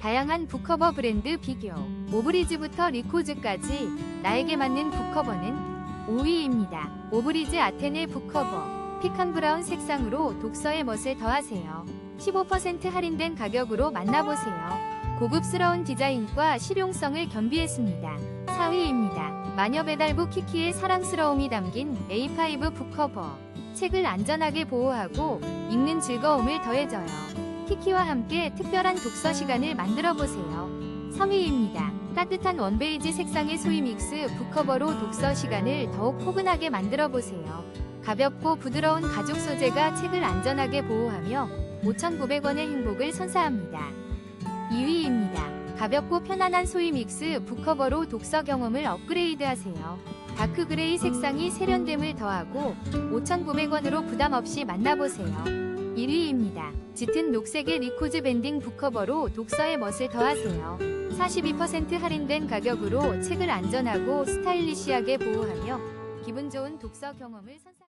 다양한 북커버 브랜드 비교. 오브리즈부터 리코즈까지 나에게 맞는 북커버는 5위입니다. 오브리즈 아테네 북커버. 피칸 브라운 색상으로 독서의 멋을 더하세요. 15% 할인된 가격으로 만나보세요. 고급스러운 디자인과 실용성을 겸비했습니다. 4위입니다. 마녀 배달부 키키의 사랑스러움이 담긴 A5 북커버. 책을 안전하게 보호하고 읽는 즐거움을 더해줘요. 키키와 함께 특별한 독서 시간을 만들어 보세요. 3위입니다. 따뜻한 원베이지 색상의 소이믹스 북커버로 독서 시간을 더욱 포근하게 만들어 보세요. 가볍고 부드러운 가죽 소재가 책을 안전하게 보호하며 5,900원의 행복을 선사합니다. 2위입니다. 가볍고 편안한 소이믹스 북커버로 독서 경험을 업그레이드하세요. 다크 그레이 색상이 세련됨을 더하고 5,900원으로 부담 없이 만나보세요. 1위입니다. 짙은 녹색의 리코즈 밴딩 북커버로 독서의 멋을 더하세요. 42% 할인된 가격으로 책을 안전하고 스타일리시하게 보호하며 기분 좋은 독서 경험을 선사